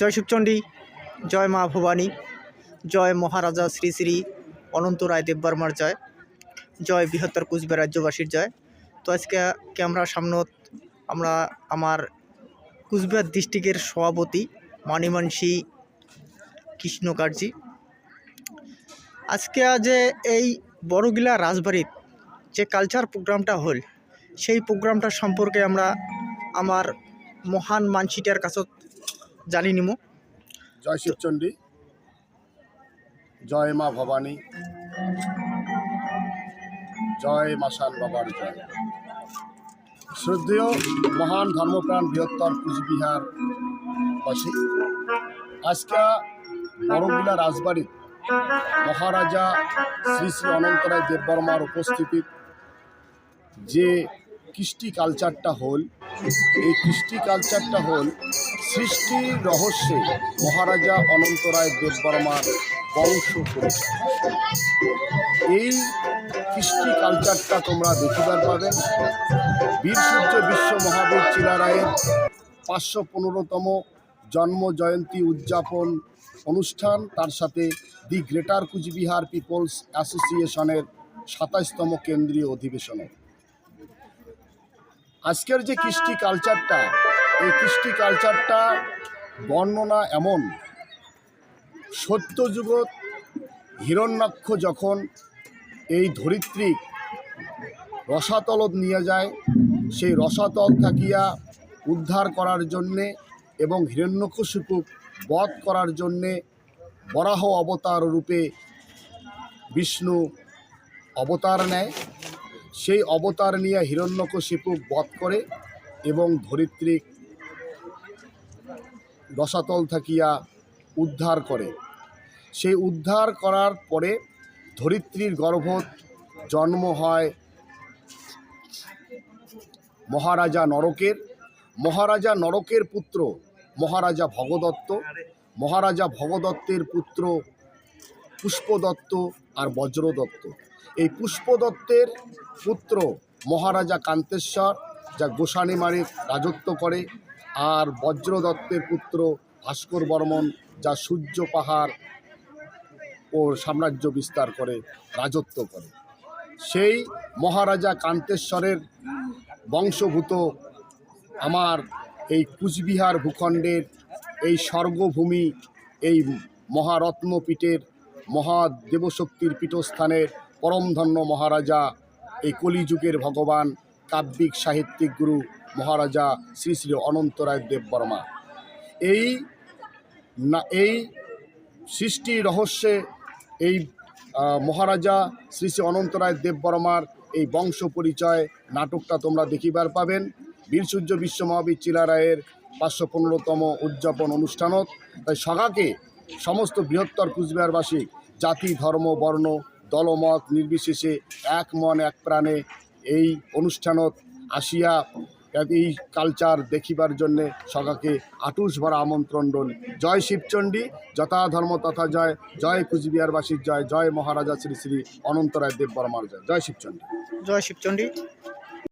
জয় শিবচণ্ডী, জয় মা ভবানী, জয় মহারাজা শ্রী শ্রী অনন্ত রায় দেববর্মার জয় জয় বৃহত্তর কুচবিহার রাজ্যবাসীর জয়। তো আজকে ক্যামেরার সামনত আমরা আমার কুচবিহার ডিস্ট্রিক্টের সভাপতি মানিমানসি কৃষ্ণ কার্জি আজকে যে এই বড়গিলা রাজবাড়ির যে কালচার প্রোগ্রামটা হল, সেই প্রোগ্রামটা সম্পর্কে আমরা আমার মহান মানসিটার কাছে জানি নিমু। জয় শিবচণ্ডী, জয় মা ভবানী, জয় মাসান বাবার জয়। শ্রদ্ধেয় মহান ধর্মপ্রাণ বৃহত্তর কুচবিহার বাসী, আজকে বড়বিলা রাজবাড়ির মহারাজা শ্রী শ্রী অনন্তরায় দেববর্মার উপস্থিতিত যে কৃষ্টি কালচারটা হল এই কৃষ্টি কালচারটা হল সৃষ্টি রহস্যে মহারাজা অনন্ত রায় দেববর্মার বংশ এই কৃষ্টি কালচারটা তোমরা দেখিবার পাবেন বীর সূর্য বিশ্ব মহাবীর চিলারায়ের পাঁচশো পনেরোতম জন্ম জয়ন্তী উদযাপন অনুষ্ঠান। তার সাথে দি গ্রেটার কুচবিহার পিপলস অ্যাসোসিয়েশনের সাতাইশতম কেন্দ্রীয় অধিবেশনে আজকের যে কৃষ্টি কালচারটা এই কৃষ্টি কালচারটা বর্ণনা এমন। সত্যযুগত হিরণ্যাক্ষ যখন এই ধরিত্রী রসাতলত নিয়ে যায়, সেই রসাতল থাকিয়া উদ্ধার করার জন্যে এবং হিরণ্যকশিপু বধ করার জন্যে বরাহ অবতার রূপে বিষ্ণু অবতার নেয়। সেই অবতার নিয়ে হিরণ্যকশিপু বধ করে এবং ধরিত্রী রসাতল থাকিয়া উদ্ধার করে। সেই উদ্ধার করার পরে ধরিত্রীর গর্ভত জন্ম হয় মহারাজা নরকের। মহারাজা নরকের পুত্র মহারাজা ভগদত্ত। মহারাজা ভগদত্তের পুত্র পুষ্পদত্ত আর বজ্রদত্ত। এই পুষ্প দত্তের পুত্র মহারাজা কান্তেশ্বর, যা গোসানিমারে রাজত্ব করে, আর বজ্রদত্তের পুত্র ভাস্কর বর্মন, যা সূর্য পাহাড় ও সাম্রাজ্য বিস্তার করে, রাজত্ব করে। সেই মহারাজা কান্তেশ্বরের বংশভূত আমার এই কুচবিহার ভূখণ্ডের এই স্বর্গভূমি, এই মহারত্নপীঠের মহাদেবশক্তির পীঠস্থানের পরমধন্য মহারাজা, এই কলিযুগের ভগবান, কাব্যিক সাহিত্যিক গুরু মহারাজা শ্রী শ্রী অনন্তরায় দেববর্মা। এই না, এই সৃষ্টি রহস্যে এই মহারাজা শ্রী শ্রী অনন্তরায় দেববর্মার এই বংশ পরিচয় নাটকটা তোমরা দেখিবার পাবেন। বীরসূর্য বিশ্ব মহাবীর চিলারায়ের পাঁচশো পনেরোতম উদযাপন অনুষ্ঠানত। তাই সগাকে সমস্ত বৃহত্তর কুচবিহারবাসী, জাতি, ধর্ম, বর্ণ, দলমত নির্বিশেষে এক মন, এক প্রাণে এই অনুষ্ঠানত আসিয়া এই কালচার দেখিবার জন্যে সগাকে আটুস ভরা আমন্ত্রণ রইল। জয় শিবচণ্ডী, যথা ধর্ম তথা জয়। জয় কুচবিহারবাসীর জয়। জয় মহারাজা শ্রী শ্রী অনন্তরায় দেব বর্মার জয়। জয় শিবচণ্ডী। জয় শিবচণ্ডী।